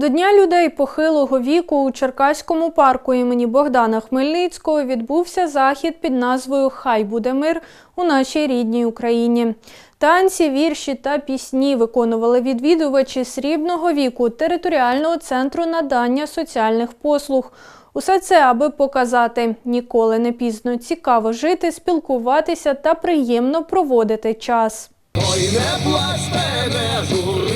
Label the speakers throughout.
Speaker 1: До Дня людей похилого віку у Черкаському парку імені Богдана Хмельницького відбувся захід під назвою Хай буде мир у нашій рідній Україні. Танці, вірші та пісні виконували відвідувачі срібного віку територіального центру надання соціальних послуг. Усе це, аби показати ніколи не пізно цікаво жити, спілкуватися та приємно проводити час.
Speaker 2: Ой, не плачте, не журитесь,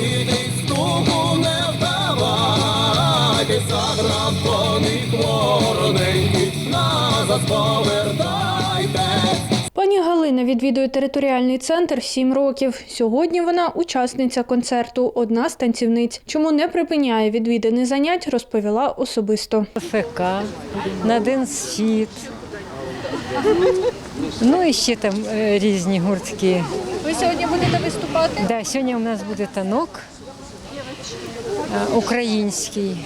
Speaker 2: назад повертайтесь.
Speaker 1: Пані Галина відвідує територіальний центр 7 років. Сьогодні вона учасниця концерту, одна з танцівниць. Чому не припиняє відвідини занять, розповіла особисто.
Speaker 3: ФК, на День Схід. Ну і ще там е, різні гуртки.
Speaker 1: Ви сьогодні будете виступати?
Speaker 3: Да, сьогодні у нас буде танок е, український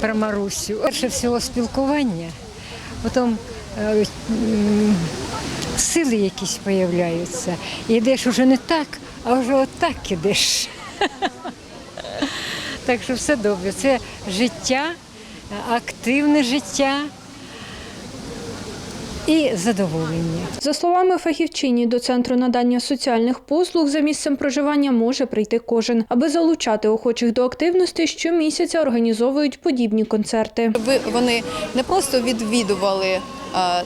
Speaker 3: про Марусю. Перше всього спілкування, потім е, сили якісь з'являються. Ідеш уже не так, а вже отак ідеш. Так що все добре. Це життя, е, активне життя і задоволення.
Speaker 1: За словами фахівчині, до центру надання соціальних послуг за місцем проживання може прийти кожен. Аби залучати охочих до активності, щомісяця організовують подібні концерти.
Speaker 4: Вони не просто відвідували е,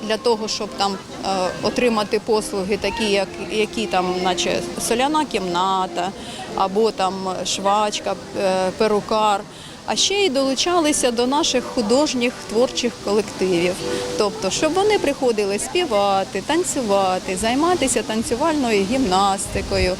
Speaker 4: для того, щоб там е, отримати послуги, такі як які там, наче соляна кімната або там швачка, е, перукар. А ще й долучалися до наших художніх творчих колективів. Тобто, щоб вони приходили співати, танцювати, займатися танцювальною гімнастикою,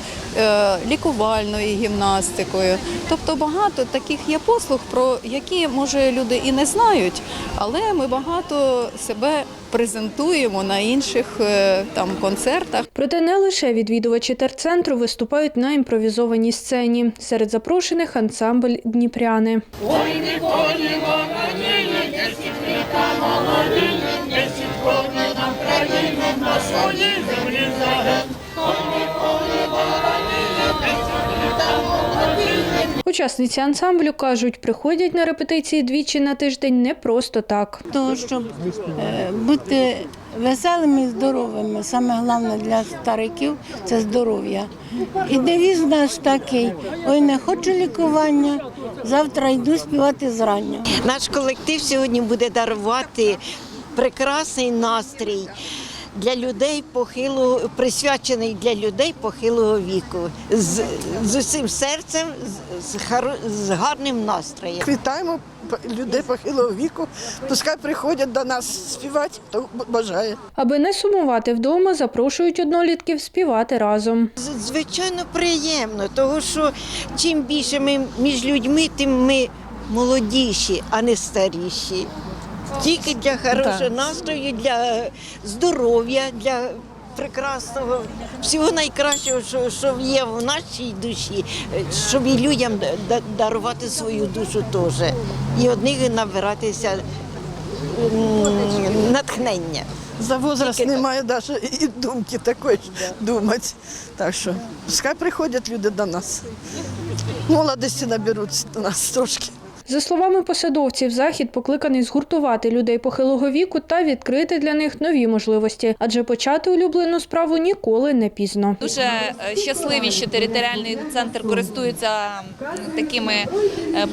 Speaker 4: лікувальною гімнастикою. Тобто багато таких є послуг, про які може люди і не знають, але ми багато себе презентуємо на інших е, там концертах.
Speaker 1: Проте не лише відвідувачі терцентру виступають на імпровізованій сцені. Серед запрошених ансамбль Дніпряни. Учасниці ансамблю кажуть, приходять на репетиції двічі на тиждень не просто так.
Speaker 5: того, щоб е, бути веселими і здоровими. Саме головне для стариків це здоров'я. І девіз наш такий: ой, не хочу лікування, завтра йду співати зрання.
Speaker 6: Наш колектив сьогодні буде дарувати прекрасний настрій для людей похилого, присвячений для людей похилого віку, з, з усім серцем, з, з, гарним настроєм.
Speaker 7: Вітаємо людей похилого віку. Пускай приходять до нас співати, хто бажає.
Speaker 1: Аби не сумувати вдома, запрошують однолітків співати разом.
Speaker 6: Звичайно, приємно, тому що чим більше ми між людьми, тим ми молодіші, а не старіші. Тільки для хорошого настрою, для здоров'я, для прекрасного, всього найкращого, що, що є в нашій душі, щоб і людям дарувати свою душу теж. І одних набиратися натхнення.
Speaker 7: За возраст
Speaker 6: Тільки
Speaker 7: немає навіть і думки такої думати. Так що пускай приходять люди до нас. Молодості наберуться до нас трошки.
Speaker 1: За словами посадовців, захід покликаний згуртувати людей похилого віку та відкрити для них нові можливості, адже почати улюблену справу ніколи не пізно.
Speaker 8: Дуже е, щасливі, що територіальний центр користується такими е,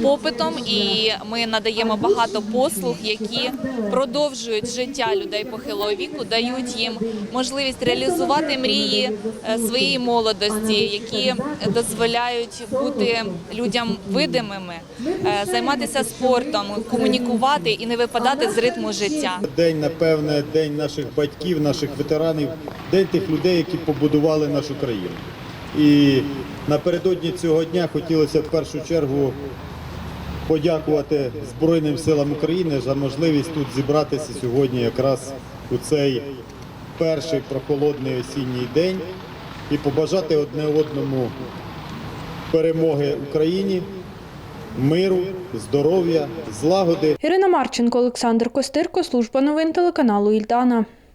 Speaker 8: попитом, і ми надаємо багато послуг, які продовжують життя людей похилого віку, дають їм можливість реалізувати мрії е, своєї молодості, які дозволяють бути людям видимими, займатися спортом, комунікувати і не випадати з ритму життя.
Speaker 9: День, напевне, день наших батьків, наших ветеранів, день тих людей, які побудували нашу країну. І напередодні цього дня хотілося в першу чергу подякувати Збройним силам України за можливість тут зібратися сьогодні, якраз у цей перший прохолодний осінній день, і побажати одне одному перемоги Україні, миру, здоров'я, злагоди.
Speaker 1: Ірина Марченко, Олександр Костирко, служба новин телеканалу Ільдана.